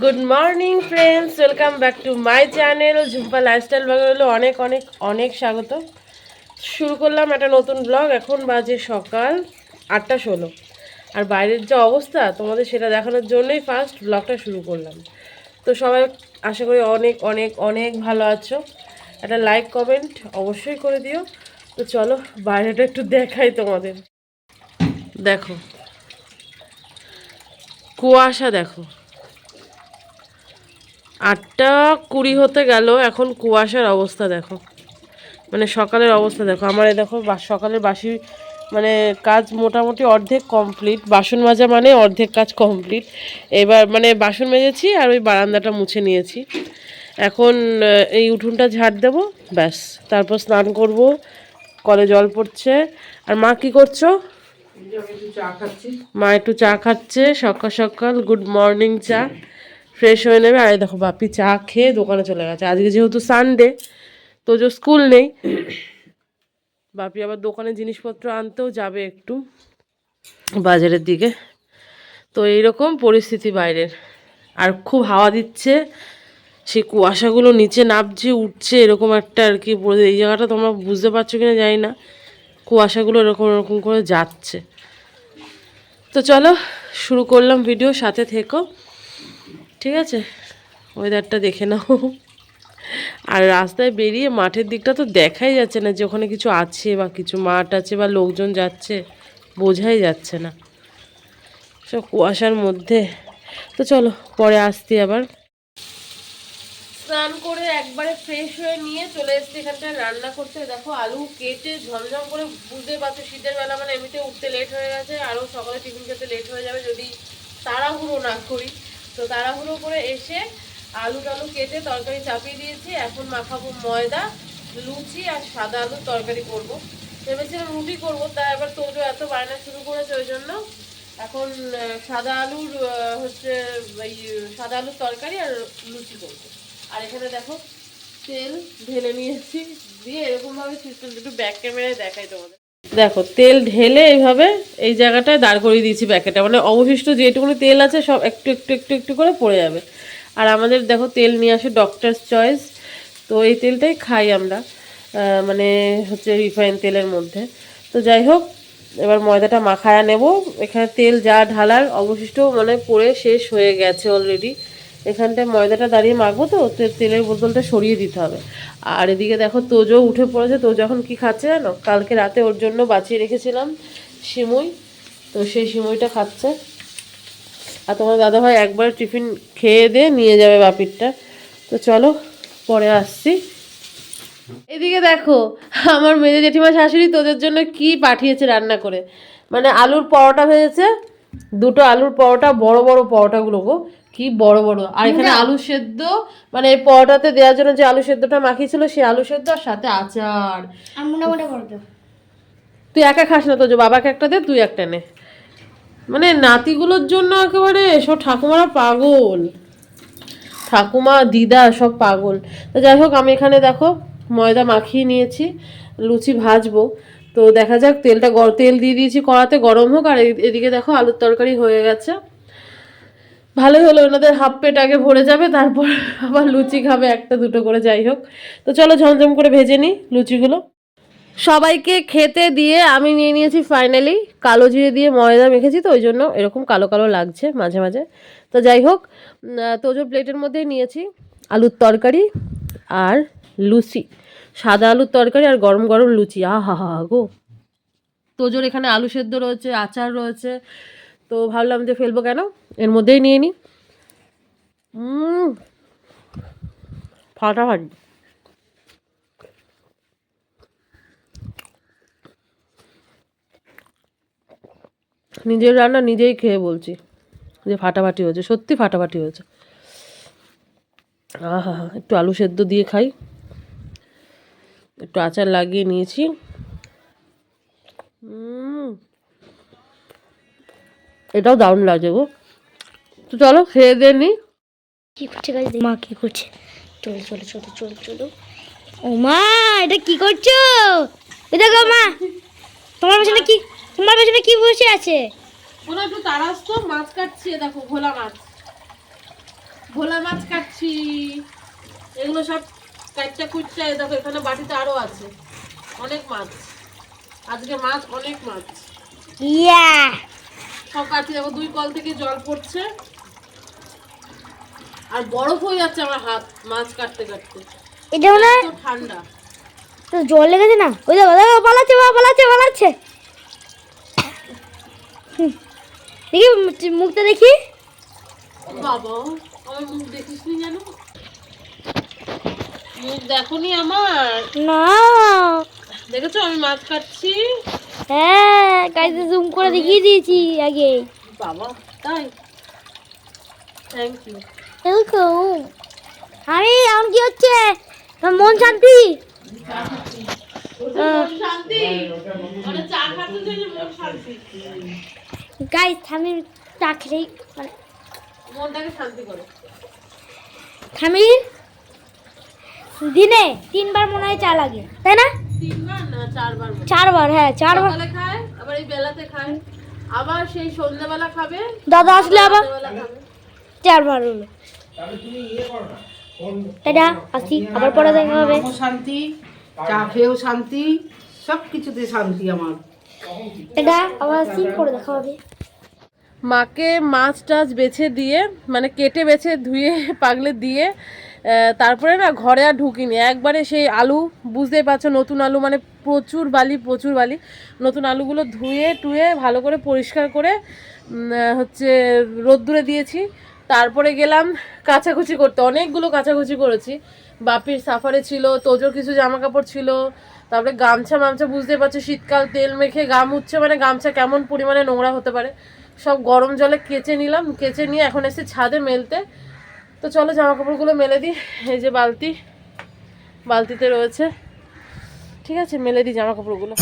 Good morning friends welcome back to my channel Jhumpa lifestyle ব্লগের অনেক অনেক অনেক স্বাগত। শুরু করলাম একটা নতুন ব্লগ এখন বাজে সকাল আটটা ষোলো। আর বাইরের যে অবস্থা, তোমাদের সেটা দেখানোর জন্যই ফার্স্ট ব্লগটা শুরু করলাম। তো সবাই আশা করি অনেক অনেক অনেক ভালো আছো। একটা লাইক কমেন্ট অবশ্যই করে দিও। তো চলো, বাইরেটা একটু দেখাই তোমাদের। দেখো কুয়াশা দেখো। আটটা কুড়ি হতে গেল, এখন কুয়াশার অবস্থা দেখো। মানে সকালের অবস্থা দেখো। আমার এই দেখো সকালের বাসি মানে কাজ মোটামুটি অর্ধেক কমপ্লিট। বাসন মাজা মানে অর্ধেক কাজ কমপ্লিট। এবার মানে বাসন মেজেছি আর ওই বারান্দাটা মুছে নিয়েছি। এখন এই উঠোনটা ঝাড় দেবো, ব্যাস। তারপর স্নান করব, কলে জল পড়ছে। আর মা কি করছ? মা একটু চা খাচ্ছে, সকাল সকাল গুড মর্নিং চা। ফ্রেশ হয়ে নেবে। আর দেখো, বাপি চা খেয়ে দোকানে চলে গেছে। আজকে যেহেতু সানডে তো যে স্কুল নেই। বাপি আবার দোকানে জিনিসপত্র আনতেও যাবে একটু বাজারের দিকে। তো এইরকম পরিস্থিতি বাইরের। আর খুব হাওয়া দিচ্ছে। সেই কুয়াশাগুলো নিচে নামছে, উঠছে, এরকম একটা আর কি এই জায়গাটা তোমরা বুঝতে পারছ কিনা জানি না। কুয়াশাগুলো এরকম এরকম করে যাচ্ছে। তো চলো, শুরু করলাম ভিডিও সাথে থেকো। ঠিক আছে? ওয়েদারটা দেখে নাও। আর রাস্তায় বেরিয়ে মাঠের দিকটা তো দেখাই যাচ্ছে না যে ওখানে কিছু আছে বা কিছু মাঠ আছে বা লোকজন যাচ্ছে, বোঝাই যাচ্ছে না। সব কুয়াশার মধ্যে। তো চলো, পরে আসছি আবার। স্নান করে একবারে ফ্রেশ হয়ে নিয়ে চলে এসেছি এখানটায় রান্না করতে। দেখো আলু কেটে ঝমঝম করে বুঝতে পারছ, শীতের বেলা মানে এমনিতে উঠতে লেট হয়ে গেছে আরও সকালে টিফিন খেতে লেট হয়ে যাবে যদি তাড়াহুড়ো না করি। তো তাড়াহুড়ো করে এসে আলু টালু কেটে তরকারি চাপিয়ে দিয়েছি, এখন মাখাবো ময়দা, লুচি আর সাদা আলুর তরকারি করব। ভেবেছিলাম রুটি করব তা এবার তোজো এত বায়না শুরু করেছে ওই জন্য। এখন সাদা আলুর হচ্ছে সাদা আলুর তরকারি আর লুচি করব। আর এখানে দেখো তেল ঢেলে নিয়েছি। দিয়ে এরকম ভাবে সিস্টেম একটু ব্যাক ক্যামেরায় দেখাই তোমাদের। দেখো, তেল ঢেলে এইভাবে এই জায়গাটায় দাঁড় করিয়ে দিয়েছি প্যাকেটে মানে অবশিষ্ট যেটুকুনি তেল আছে সব একটু একটু একটু একটু করে পড়ে যাবে। আর আমাদের দেখো তেল নিয়ে আসে ডক্টরস চয়েস তো এই তেলটাই খাই আমরা মানে হচ্ছে রিফাইন তেলের মধ্যে। তো যাই হোক, এবার ময়দাটা মাখায়া নেব। এখানে তেল যা ঢালার অবশিষ্ট মানে পড়ে শেষ হয়ে গেছে অলরেডি এখানটায় ময়দাটা দাঁড়িয়ে মাখবো তো, তে- তেলের বোতলটা সরিয়ে দিতে হবে। আর এদিকে দেখো তোজো উঠে পড়েছে তোজো এখন কি খাচ্ছে জানো? কালকে রাতে ওর জন্য বাঁচিয়ে রেখেছিলাম সিমুই, তো সেই সিমুইটা খাচ্ছে। আর তোমার দাদা ভাই একবার টিফিন খেয়ে দিয়ে নিয়ে যাবে বাপিরটা। তো চলো, পরে আসছি। এদিকে দেখো, আমার মেজে জেঠিমা শাশুড়ি তোদের জন্য কি পাঠিয়েছে রান্না করে। মানে আলুর পরোটা ভেজেছে, দুটো আলুর পরোটা, বড় বড় পরোটাগুলো গো। কি বড় বড়। আর এখানে আলু সেদ্ধ মানে এই পরোটাতে দেওয়ার জন্য যে আলু সেদ্ধটা মাখিয়েছিল সেই আলু সেদ্ধ আর সাথে আচার। তুই একা খাস না তো যে বাবাকে একটা দে তুই একটা নে। মানে নাতিগুলোর জন্য একেবারে সব ঠাকুমারা পাগল। ঠাকুমা দিদা সব পাগল। তো যাই হোক আমি এখানে দেখো ময়দা মাখিয়ে নিয়েছি লুচি ভাজবো। তো দেখা যাক তেলটা তেল দিয়ে দিয়েছি কড়াতে গরম হোক। আর এদিকে দেখো আলুর তরকারি হয়ে গেছে। ভালোই হলো, ওনাদের হাফ পেট আগে ভরে যাবে, তারপর আবার লুচি খাবে, একটা দুটো করে যাই হোক। তো চলো ঝমঝম করে ভেজে নিই লুচিগুলো। সবাইকে খেতে দিয়ে আমি নিয়ে নিয়েছি ফাইনালি কালো জিরে দিয়ে ময়দা মেখেছি তো, ওই জন্য এরকম কালো কালো লাগছে মাঝে মাঝে। তো যাই হোক তোজো প্লেটের মধ্যেই নিয়েছি আলুর তরকারি আর লুচি। সাদা আলুর তরকারি আর গরম গরম লুচি, আহা হা হা গো। তোজোর এখানে আলু সেদ্ধ রয়েছে, আচার রয়েছে তো ভাবলাম যে ফেলব কেন? এর মধ্যেই নিয়ে নিই ফাটাফাটি। নিজের রান্না নিজেই খেয়ে বলছি যে ফাটাফাটি হয়েছে সত্যি ফাটাফাটি হয়েছে। আহা একটু আলু সেদ্ধ দিয়ে খাই। একটু আচার লাগিয়ে নিয়েছি। উম, এটাও দারুণ লাগছে গো। তো চলো খেয়ে দিয়ে নি। কি করছে গাছ মা কি করছে? চলো চলো চলো চলো চলো। ও মা এটা কি করছ? এটা গো মা তোমার পেছনে কি তোমার পেছনে কি বসে আছে? ওরা একটু তাড়াস তো মাছ কাটছে দেখো ভোলা মাছ। ভোলা মাছ কাটছি। এগুলো সব কাটটা কুটটা দেখো এখানে বাটিতে আরও আছে। অনেক মাছ। আজকে মাছ অনেক মাছ। ইয়া। সব কাটছি দেখো দুই কল থেকে জল পড়ছে। আর বরফ হয়ে যাচ্ছে আমার হাত মাছ কাটতে কাটতে। এটা মনে ঠান্ডা। তো জল লেগেছে না? ওই দেখো দেখো পালাচ্ছে বাবা পালাচ্ছে পালাচ্ছে। দেখি মুখটা দেখি। বাবা আমার মুখ দেখিস নি জানো মুখ দেখোনি আমার? না। দেখেছ আমি মাছ কাটছি? হ্যাঁ গাইতে জুম করে দেখিয়ে দিয়েছি আগে। বাবা তাই? থ্যাংক ইউ এরকম। আরে এখন কি হচ্ছে? মন শান্তি? শান্তি? মানে চা খাতে চাইলে গাইস আমি চা খেলেই মানে মনটাকে শান্তি করে। আমি দিনে তিনবার মনে হয় চা লাগে তাই না? চারবার হ্যাঁ চারবার। খায় আবার এই বেলাতে খায়। আবার সেই সন্ধ্যাবেলা খাবে দাদা আসলে আবার? চারবার হলো। টাটা আসি আবার পরে দেখা হবে। শান্তি চা খেয়েও শান্তি সব কিছুতে শান্তি আমার। টাটা আবার আসি পরে দেখা হবে। মাকে মাছ টাছ বেছে দিয়ে মানে কেটে বেছে ধুয়ে পাগলে দিয়ে তারপরে না ঘরে আর ঢুকিনি। একবারে সেই আলু, বুঝতেই পারছ, নতুন আলু মানে প্রচুর বালি প্রচুর বালি। নতুন আলুগুলো ধুয়ে টুয়ে ভালো করে পরিষ্কার করে হচ্ছে রোদ্দুরে দিয়েছি। তারপরে গেলাম কাচাকুচি করতে। অনেকগুলো কাচাকুচি করেছি। বাপির সাফারে ছিল, তোজোর কিছু জামা কাপড় ছিল, তারপরে গামছা মামছা বুঝতেই পারছ, শীতকাল তেল মেখে গাম উঠছে মানে গামছা কেমন পরিমাণে নোংরা হতে পারে। সব গরম জলে কেচে নিলাম, কেচে নিয়ে এখন এসে ছাদে মেলতে তো চলো জামা কাপড়গুলো মেলে দিই। এই যে বালতি, বালতিতে রয়েছে। ঠিক আছে, মেলে দিই জামা কাপড়গুলো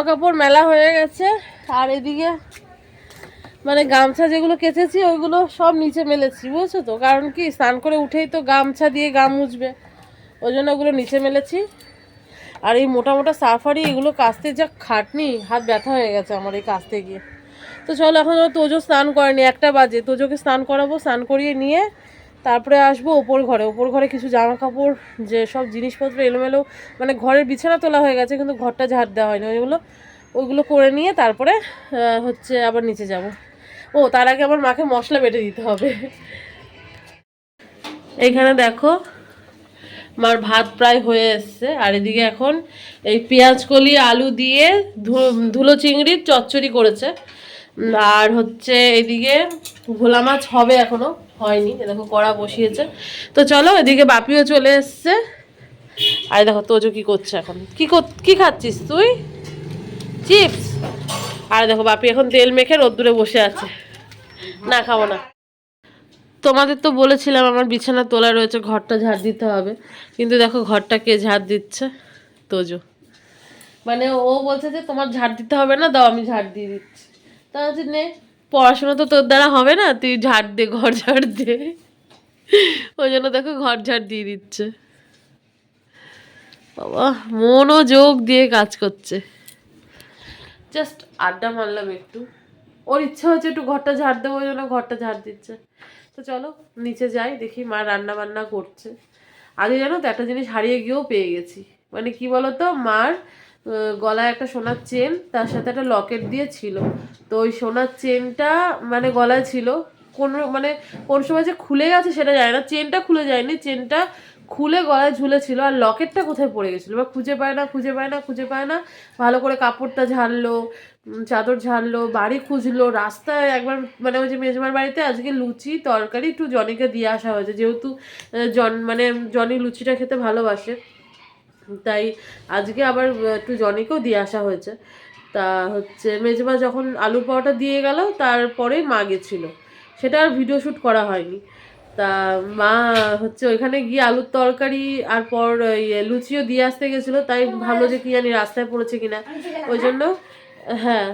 জামা কাপড় মেলা হয়ে গেছে। আর এদিকে মানে গামছা যেগুলো কেচেছি, ওইগুলো সব নিচে মেলেছি, বুঝছ তো? কারণ কি, স্নান করে উঠেই তো গামছা দিয়ে গাম মুছবে। ওই জন্য ওগুলো নিচে মেলেছি। আর এই মোটা মোটা সাফারি, এগুলো কাস্তে যা খাটনি, হাত ব্যথা হয়ে গেছে আমার এই কাস্তে গিয়ে। তো চলো এখন তোজো স্নান করেনি, একটা বাজে। তোজোকে স্নান করাবো, স্নান করিয়ে নিয়ে তারপরে আসব ওপর ঘরে। ওপর ঘরে কিছু জামা কাপড় যে সব জিনিসপত্র এলোমেলো মানে ঘরের বিছানা তোলা হয়ে গেছে, কিন্তু ঘরটা ঝাড় দেওয়া হয়নি। ওইগুলো ওইগুলো করে নিয়ে তারপরে হচ্ছে আবার নিচে যাব। ও, তার আগে আমার মাকে মশলা বেটে দিতে হবে। এইখানে দেখো, মার ভাত প্রায় হয়ে এসছে। আর এদিকে এখন এই পেঁয়াজ কলি আলু দিয়ে ধুলো চিংড়ির চচ্চড়ি করেছে। আর হচ্ছে এদিকে ভোলা মাছ হবে এখনও। হয়নি দেখো কড়া বসিয়েছে। তো চলো এদিকে বাপিও চলে এসছে। আর দেখো তোজো কি করছে এখন? কি কি খাচ্ছিস তুই? চিপস? আর দেখো, বাপি এখন তেল মেখে রোদ্দুরে বসে আছে। না, খাব না। তোমাদের তো বলেছিলাম, আমার বিছানা তোলা রয়েছে, ঘরটা ঝাড় দিতে হবে। কিন্তু দেখো, ঘরটা কে ঝাড় দিচ্ছে? তোজো। মানে ও বলছে যে, তোমার ঝাড় দিতে হবে না, দাও, আমি ঝাড় দিয়ে দিচ্ছি। তা নে। পড়াশোনা তো তোর দ্বারা হবে না, তুই ঝাড় দে, ঘর ঝাড় দে। ওই জন্য দেখো ঘর ঝাড় দিয়ে দিচ্ছে। বাবা, মনোযোগ দিয়ে কাজ করছে। জাস্ট আড্ডা মারলাম একটু। ওর ইচ্ছা হচ্ছে একটু ঘরটা ঝাড় দেবো, ওই জন্য ঘরটা ঝাড় দিচ্ছে। তো চলো, নিচে যাই, দেখি মা রান্না বান্না করছে। আগে জানো তো একটা জিনিস হারিয়ে গিয়েও পেয়ে গেছি। মানে কি বলতো, মার গলায় একটা সোনার চেন, তার সাথে একটা লকেট দিয়ে ছিল। তো ওই সোনার চেনটা মানে গলায় ছিল। কোন মানে কোন সময় যে খুলে গেছে সেটা যায় না। চেনটা খুলে যায়নি, চেনটা খুলে গলায় ঝুলেছিল। আর লকেটটা কোথায় পড়ে গেছিল? বা খুঁজে পায় না, খুঁজে পায় না, খুঁজে পায় না। ভালো করে কাপড়টা ঝাড়লো চাদর ঝাড়লো, বাড়ি খুঁজলো। রাস্তায় একবার মানে ওই যে মেজমার বাড়িতে আজকে লুচি তরকারি একটু জনিকে দিয়ে আসা হয়েছে। যেহেতু জন মানে জনি লুচিটা খেতে ভালোবাসে। তাই আজকে আবার একটু জনিকেও দিয়ে আসা হয়েছে। তা হচ্ছে মেজমা যখন আলু পাওয়াটা দিয়ে গেল, তারপরেই মা গেছিল। সেটা আর ভিডিও শ্যুট করা হয়নি। তা মা হচ্ছে ওইখানে গিয়ে আলুর তরকারি আর পর লুচিও দিয়ে আসতে গেছিল, তাই ভাবলো যে কি জানি রাস্তায় পড়েছে কিনা। ওই জন্য হ্যাঁ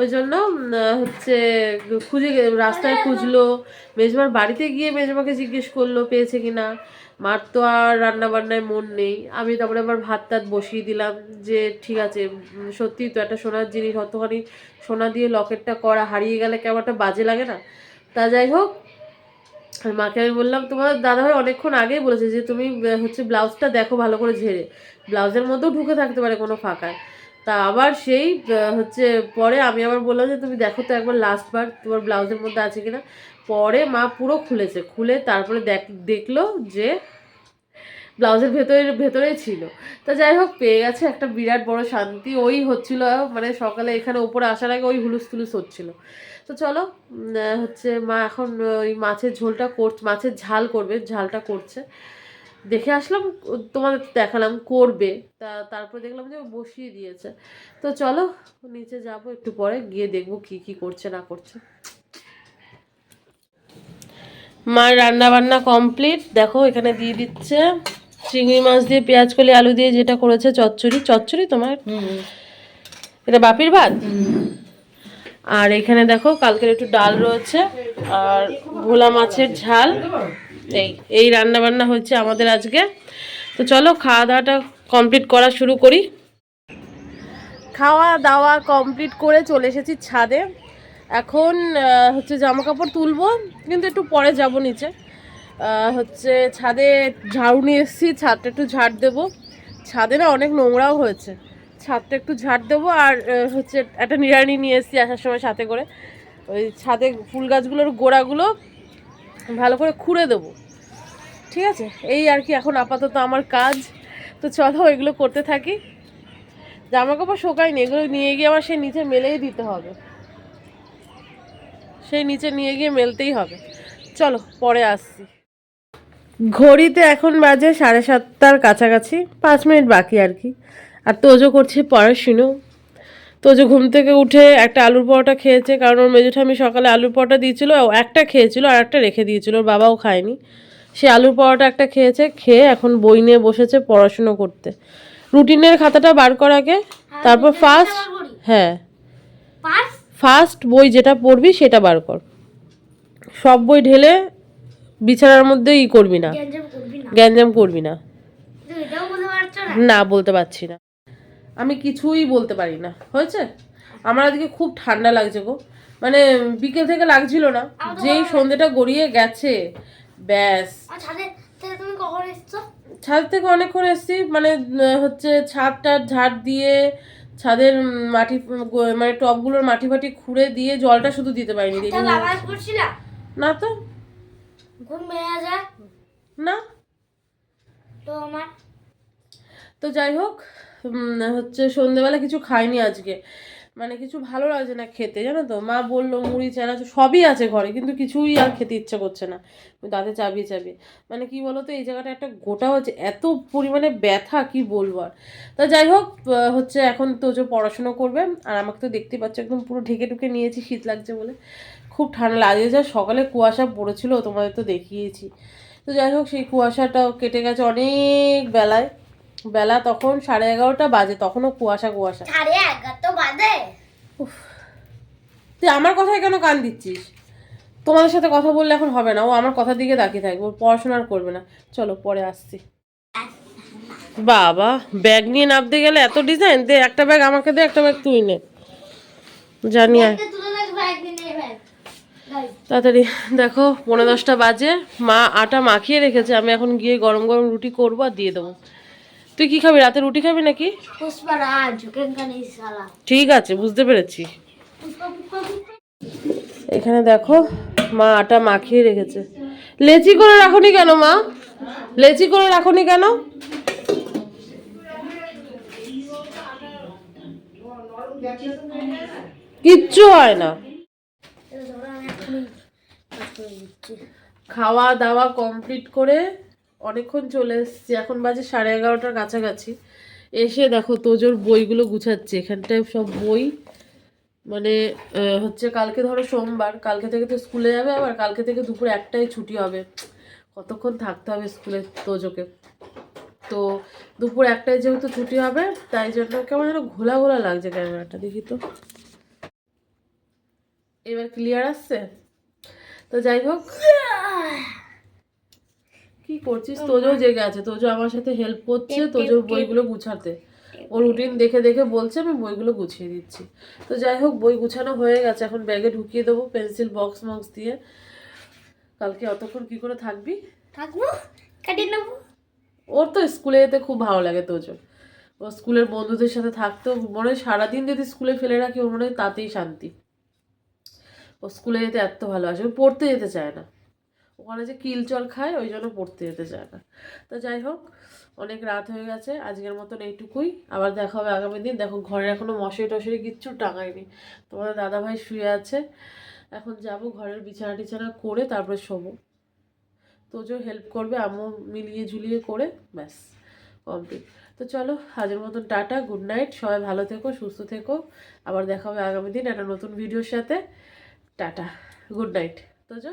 ওই জন্য হচ্ছে খুঁজে রাস্তায় খুঁজলো। মেজমার বাড়িতে গিয়ে মেজমাকে জিজ্ঞেস করল, পেয়েছে কিনা। মার তো আর রান্নাবান্নায় মন নেই। আমি তারপরে আবার ভাত টাত বসিয়ে দিলাম যে, ঠিক আছে সত্যিই তো একটা সোনার জিনিস, অতখানি সোনা দিয়ে লকেটটা করা, হারিয়ে গেলে কেমন একটা বাজে লাগে না? তা যাই হোক, মাকে আমি বললাম, তোমার দাদাভাই অনেকক্ষণ আগেই বলেছে যে, তুমি হচ্ছে ব্লাউজটা দেখো ভালো করে ঝেড়ে। ব্লাউজের মধ্যেও ঢুকে থাকতে পারে কোনো ফাঁকায়। তা আবার সেই হচ্ছে পরে আমি আবার বললাম যে, তুমি দেখো তো একবার লাস্টবার তোমার ব্লাউজের মধ্যে আছে কিনা? পরে মা পুরো খুলেছে, খুলে তারপরে দেখ, দেখল যে ব্লাউজের ভেতরে ভেতরেই ছিল। তা যাই হোক, পেয়ে গেছে একটা বিরাট বড় শান্তি। ওই হচ্ছিল মানে সকালে এখানে উপরে আসার আগে ওই হুলুস তুলুস হচ্ছিল। তো চলো হচ্ছে মা এখন ওই মাছের ঝোলটা করছে মাছের ঝাল করবে, ঝালটা করছে। দেখে আসলাম, তোমাদের দেখালাম, করবে। তা তারপর দেখলাম যে বসিয়ে দিয়েছে। তো চলো, নিচে যাব, একটু পরে গিয়ে দেখব কি কি করছে, না করছে। মার রান্না বান্না কমপ্লিট দেখো, এখানে দিয়ে দিচ্ছে চিংড়ি মাছ দিয়ে, পেঁয়াজ কলি, আলু দিয়ে যেটা করেছে, চচ্চড়ি। চচ্চড়ি তোমার? এটা বাপির ভাত? আর এখানে দেখো, কালকের একটু ডাল রয়েছে, আর ভোলা মাছের ঝাল। এই এই রান্না বান্না হচ্ছে আমাদের আজকে। তো চলো খাওয়া দাওয়াটা কমপ্লিট করা শুরু করি। খাওয়া দাওয়া কমপ্লিট করে চলে এসেছি ছাদে। এখন হচ্ছে জামা কাপড় তুলবো, কিন্তু একটু পরে যাব নিচে। হচ্ছে ছাদে ঝাড়ু নিয়ে এসেছি, ছাদটা একটু ঝাড় দেবো। ছাদে না অনেক নোংরাও হয়েছে। ছাদটা একটু ঝাড় দেবো আর হচ্ছে একটা নিড়ানি নিয়ে এসেছি আসার সময় সাথে করে। ওই ছাদে ফুল গাছগুলোর গোড়াগুলো ভালো করে খুঁড়ে দেবো। ঠিক আছে? এই আর কি, এখন আপাতত আমার কাজ। তো চলো, এগুলো করতে থাকি। জামা কাপড় শোকায়নি, এগুলো নিয়ে গিয়ে আমার সেই নিচে মেলেই দিতে হবে। সেই নিচে নিয়ে গিয়ে মেলতেই হবে। চলো, পরে আসছি। ঘড়িতে এখন বাজে সাড়ে সাতটার কাছাকাছি, পাঁচ মিনিট বাকি আর কি। আর তোজো করছে পড়াশুনো। তোজো ঘুম থেকে উঠে একটা আলুর পরোটা খেয়েছে, কারণ ওর মেজো ঠামি সকালে আলুর পরোটা দিয়েছিল একটা খেয়েছিল আর একটা রেখে দিয়েছিল, ওর বাবাও খায়নি। সে আলুর পরোটা একটা খেয়েছে খেয়ে এখন বই নিয়ে বসেছে পড়াশুনো করতে। রুটিনের খাতাটা বার কর আগে তারপর ফার্স্ট হ্যাঁ। ফার্স্ট বই যেটা পড়বি সেটা বার কর। সব বই ঢেলে বিছানার মধ্যে ই করবি না। গ্যাঞ্জাম করবি না। না। বলতে না? না বলতে পারছি না। আমি কিছুই বলতে পারি না। হয়েছে? আমার আজকে খুব ঠান্ডা লাগছে গো। মানে বিকেল থেকে লাগছিল না। যেই সন্ধ্যেটা গড়িয়ে গেছে ব্যাস। আর থেকে তুমি কখন এসছো? ছাদ থেকে অনেকক্ষণ এসেছি মানে হচ্ছে ছাদটা ঝাড় দিয়ে ছাদের মাটি মানে টবগুলোর মাটি ফাটি খুঁড়ে দিয়ে জলটা শুধু দিতে পারিনি না তো। না। তো আমার তো যাই হোক হচ্ছে সন্ধেবেলা কিছু খাইনি আজকে। মানে কিছু ভালো লাগছে না খেতে, জানো তো? মা বলল, মুড়ি চানাচুর সবই আছে ঘরে, কিন্তু কিছুই আর খেতে ইচ্ছে করছে না। দাঁতে চাবিয়ে চাবিয়ে মানে কি বলতো, এই জায়গাটা একটা গোটা হচ্ছে, এত পরিমাণে ব্যথা, কি বলব আর। তা যাই হোক হচ্ছে এখন তো যে পড়াশুনো করবে, আর আমাকে তো দেখতে পাচ্ছ, একদম পুরো ঢেকে ঢুকে নিয়েছি, শীত লাগছে বলে। খুব ঠান্ডা লাগে, যা সকালে কুয়াশা পড়েছিল, তোমাদের তো দেখিয়েছি। তো যাই হোক, সেই কুয়াশাটাও কেটে গেছে অনেক বেলায়। বেলা তখন সাড়ে এগারোটা বাজে তখনও কুয়াশা কুয়াশা। সাড়ে এগারো বাজে? তুই আমার কথায় কেন কান দিচ্ছিস? তোমাদের সাথে কথা বললে এখন হবে না ও আমার কথার দিকে তাকিয়ে থাকবে ও পড়াশোনা আর করবে না। চলো পরে আসছি। বাবা ব্যাগ নিয়ে নামতে গেলে এত ডিজাইন দে একটা ব্যাগ আমাকে দে একটা ব্যাগ তুই নে। জানি তাড়াতাড়ি। দেখো পনেরো দশটা বাজে মা আটা মাখিয়ে রেখেছে আমি এখন গিয়ে গরম গরম রুটি করব আর দিয়ে দেবো। তুই কি খাবি? রাতে রুটি খাবি নাকি? ঠিক আছে বুঝতে পেরেছি। এখানে দেখো মা আটা মাখিয়ে রেখেছে। লেচি করে রাখোনি কেন মা? লেচি করে রাখোনি কেন? কিচ্ছু হয় না। খাওয়া দাওয়া কমপ্লিট করে অনেকক্ষণ চলে এসেছি। এখন বাজে সাড়ে এগারোটার কাছাকাছি। এসে দেখো তোজোর বইগুলো গুছাচ্ছে। এখানটায় সব বই মানে হচ্ছে কালকে ধরো সোমবার, কালকে থেকে তো স্কুলে যাবে আবার কালকে থেকে দুপুর একটাই ছুটি হবে। কতক্ষণ থাকতে হবে স্কুলে তোজোকে? তো দুপুর একটায় যেহেতু ছুটি হবে, তাই জন্য কেমন যেন ঘোলা ঘোলা লাগছে ক্যামেরাটা, দেখি তো। এবার ক্লিয়ার আসছে? তো যাই হোক। কি করছিস? তোজো জেগে আছে। তোজো আমার সাথে হেল্প করছে। তোজোর বইগুলো গুছাতে। ও রুটিন দেখে দেখে বলছে আমি বইগুলো গুছিয়ে দিচ্ছি। তো যাই হোক বই গুছানো হয়ে গেছে। এখন ব্যাগে ঢুকিয়ে দেবো পেন্সিল বক্স মক্স দিয়ে। কালকে অতক্ষণ কি করে থাকবি? থাকব? কাটিয়ে নেব? ওর তো স্কুলে যেতে খুব ভালো লাগে তোজো ও স্কুলের বন্ধুদের সাথে থাকতো। মনে হয় সারাদিন যদি স্কুলে ফেলে রাখি ওর মনে হয় তাতেই শান্তি। ও স্কুলে যেতে এত ভালোবাসে। ও পড়তে যেতে চায় না। ওখানে যে কিল চল খায়, ওই জন্য পড়তে যেতে চায় না। তো যাই হোক, অনেক রাত হয়ে গেছে, আজকের মতন এইটুকুই। আবার দেখা হবে আগামী দিন। দেখো, ঘরে এখনও মশারি টশারি কিচ্ছু টাঙায়নি। তোমাদের দাদাভাই শুয়ে আছে। এখন যাব ঘরের বিছানা টিছানা করে তারপরে শোবো। তো তোজো হেল্প করবে আমিও মিলিয়ে ঝুলিয়ে করে, ব্যাস কমপ্লিট তো চলো আজের মতন টাটা গুড নাইট সবাই ভালো থেকো, সুস্থ থেকো। আবার দেখা হবে আগামী দিন একটা নতুন ভিডিওর সাথে। টাটা গুড নাইট তো তোজো?